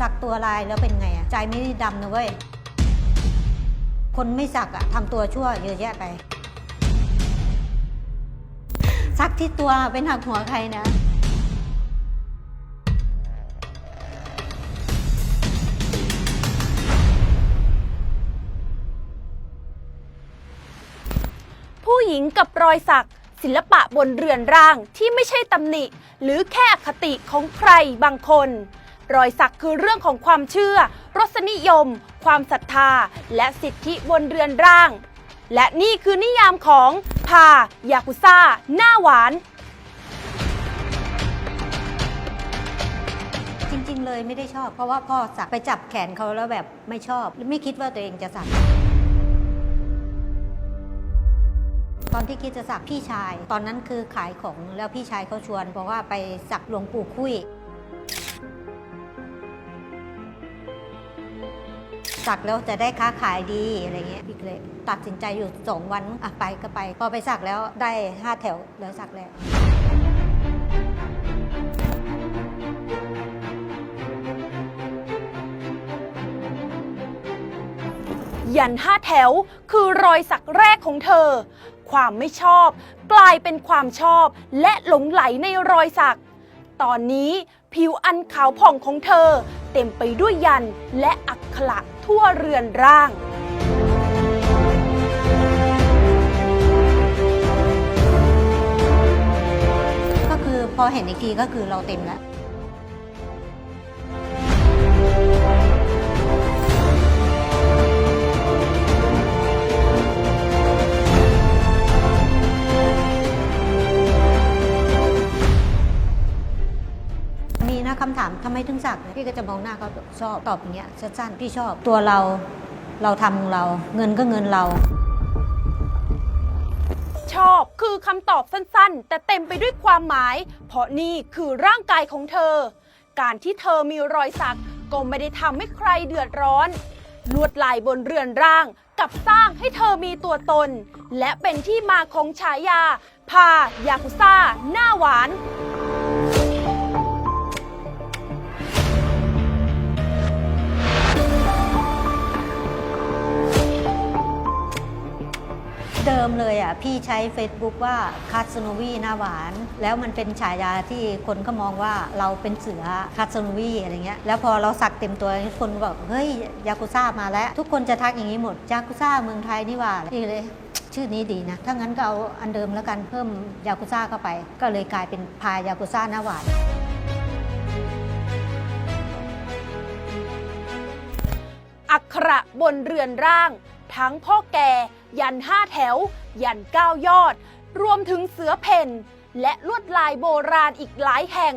สักตัวลายแล้วเป็นไงอะใจไม่ได้ดำนะเว้ย คนไม่สักอะทำตัวชั่วเยอะแยะไป สักที่ตัวเป็นหักหัวใครนะผู้หญิงกับรอยสัก ศิลปะบนเรือนร่างที่ไม่ใช่ตำหนิ หรือแค่อคติของใครบางคน รอยสักคือเรื่องของความเชื่อ รสนิยม ความศรัทธา และสิทธิบนเรือนร่าง และนี่คือนิยามของพายากุซ่า หน้าหวาน จริง ๆ เลยไม่ได้ชอบ เพราะว่าพ่อสักไปจับแขนเขาแล้วแบบไม่ชอบ ไม่คิดว่าตัวเองจะสักตอนที่คิดจะสักพี่ชาย ตอนนั้นคือขายของแล้วพี่ชายเขาชวนบอกว่าไปสักหลวงปู่คุย สักแล้วจะได้ค้าขายดีอะไรเงี้ยพี่ก็เลยตัดสินใจอยู่สองวันอะไปก็ไป พอไปสักแล้วได้ห้าแถวแล้วสักแล้วยันห้าแถวคือรอยสักแรกของเธอ ความไม่ชอบ กลายเป็นความชอบ และหลงไหลในรอยสัก ตอนนี้ผิวอันขาวผ่องของเธอ เต็มไปด้วยยันและอักขระ ทั่วเรือนร่าง ก็คือพอเห็นอีกทีก็คือเราเต็มแล้ว ไมถึงสักพี่ก็จะมองหน้าเขาชอบตอบอย่างเงี้ยสั้นๆพี่ชอบตัวเราเราทำของเราเงินก็เงินเรา ชอบคือคำตอบสั้นๆ แต่เต็มไปด้วยความหมาย เพราะนี่คือร่างกายของเธอ การที่เธอมีรอยสักก็ไม่ได้ทำให้ใครเดือดร้อน ลวดลายบนเรือนร่างกับสร้างให้เธอมีตัวตน และเป็นที่มาของฉายาพายากุซ่า หน้าหวาน ดิมเลยอะพี่ใช้ Facebook ว่าคาสโนวีหน้าหวาน แล้วมันเป็นฉายาที่คนก็มองว่าเราเป็นเสือคาสโนวีอะไรเงี้ยแล้วพอเราสักเต็มตัวคนบอกเฮ้ยยากุซ่ามาแล้ว ทุกคนจะทักอย่างนี้หมดยากุซ่าเมืองไทยนี่ว่าพี่เลยชื่อนี้ดีนะ ถ้างั้นก็เอาอันเดิมแล้วกันเพิ่มยากุซ่าเข้าไป ก็เลยกลายเป็นพายากุซ่าหน้าหวานอักขระบนเรือนร่าง ทั้งพ่อแก่ ยันห้าแถว ยันเก้ายอด รวมถึงเสือเพ่น และลวดลายโบราณอีกหลายแห่ง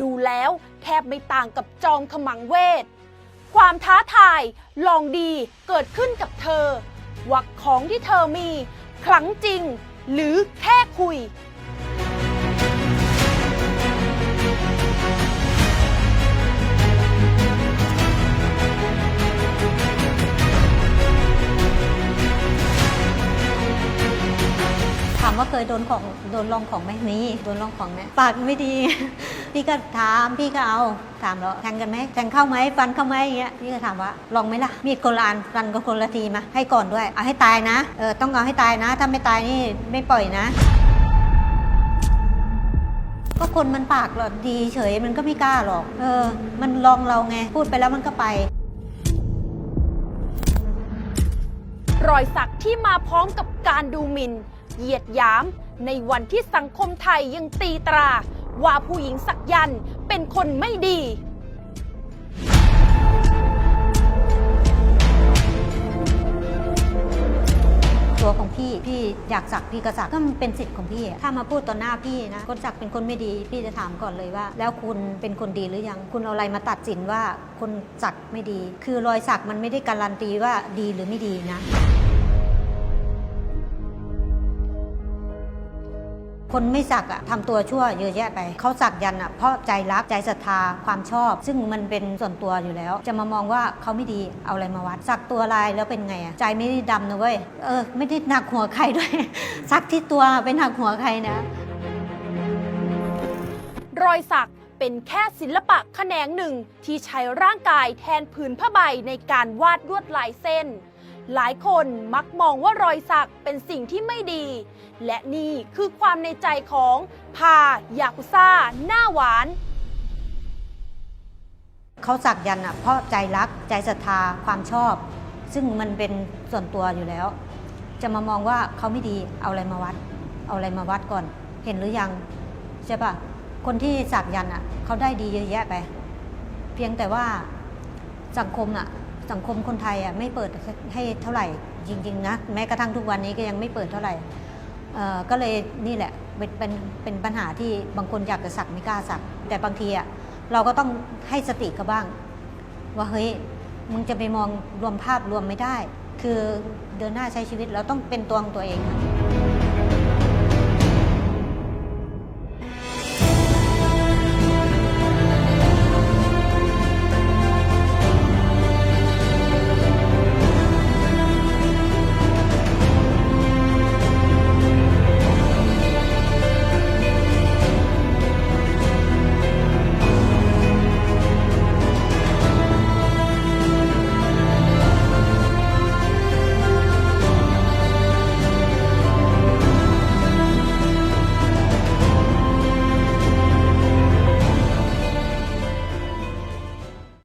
ดูแล้วแทบไม่ต่างกับจอมขมังเวท ความท้าทายลองดีเกิดขึ้นกับเธอ วักของที่เธอมีขลังจริง หรือแค่คุย ยโดนของโดนลองของไหมมีโดนลองของไหมปากไม่ดี พี่ก็ถามพี่ก็เอาถามแล้วแทงกันไหมแทงเข้าไหมฟันเข้าไหมอย่างเงี้ยพี่ก็ถามว่าลองไหมล่ะมีดคนละอันฟันก็คนละทีมาให้ก่อนด้วยเอาให้ตายนะเออต้องเอาให้ตายนะ ถ้าไม่ตายนี่ไม่ปล่อยนะก็คนมันปากหรอกดีเฉยมันก็ไม่กล้าหรอก เออ มันลองเราไง พูดไปแล้วมันก็ไป รอยสักที่มาพร้อมกับการดูหมิ่น เหยียดหยาม ในวันที่สังคมไทยยังตีตรา ว่าผู้หญิงสักยันต์เป็นคนไม่ดี ตัวของพี่พี่อยากสักพี่ก็สักก็มันเป็นสิทธิ์ของพี่อะถ้ามาพูดต่อหน้าพี่นะคนสักเป็นคนไม่ดีพี่จะถามก่อนเลยว่า แล้วคุณเป็นคนดีหรือยัง คุณเอาอะไรมาตัดสินว่าคนสักไม่ดี คือรอยสักมันไม่ได้การันตีว่าดีหรือไม่ดีนะ คนไม่สักอะทำตัวชั่วเยอะแยะไป เขาสักยันอะเพราะใจรักใจศรัทธาความชอบ ซึ่งมันเป็นส่วนตัวอยู่แล้ว จะมามองว่าเขาไม่ดีเอาอะไรมาวัด สักตัวลายแล้วเป็นไงอะใจไม่ได้ดำนะเว้ยเออไม่ได้หนักหัวใครด้วย สักที่ตัวเป็นหนักหัวใครนะ รอยสักเป็นแค่ศิลปะแขนงหนึ่งที่ใช้ร่างกายแทนผืนผ้าใบในการวาดลวดลายเส้น หลายคนมักมองว่ารอยสักเป็นสิ่งที่ไม่ดี และนี่คือความในใจของพายากุซ่า หน้าหวาน เขาสักยันต์อะเพราะใจรักใจศรัทธาความชอบ ซึ่งมันเป็นส่วนตัวอยู่แล้ว จะมามองว่าเขาไม่ดีเอาอะไรมาวัด เอาอะไรมาวัดก่อนเห็นหรือยังใช่ปะคนที่สักยันต์อะเขาได้ดีเยอะแยะไป เพียงแต่ว่าสังคมอะ สังคมคนไทยอะไม่เปิดให้เท่าไหร่จริงๆนะแม้กระทั่งทุกวันนี้ก็ยังไม่เปิดเท่าไหร่ก็เลยนี่แหละเป็นเป็นเป็นปัญหาที่บางคนอยากจะสักไม่กล้าสัก แต่บางทีอะเราก็ต้องให้สติเขาบ้าง ว่าเฮ้ยมึงจะไปมองรวมภาพรวมไม่ได้ คือเดินหน้าใช้ชีวิตเราต้องเป็นตัวของตัวเองอะ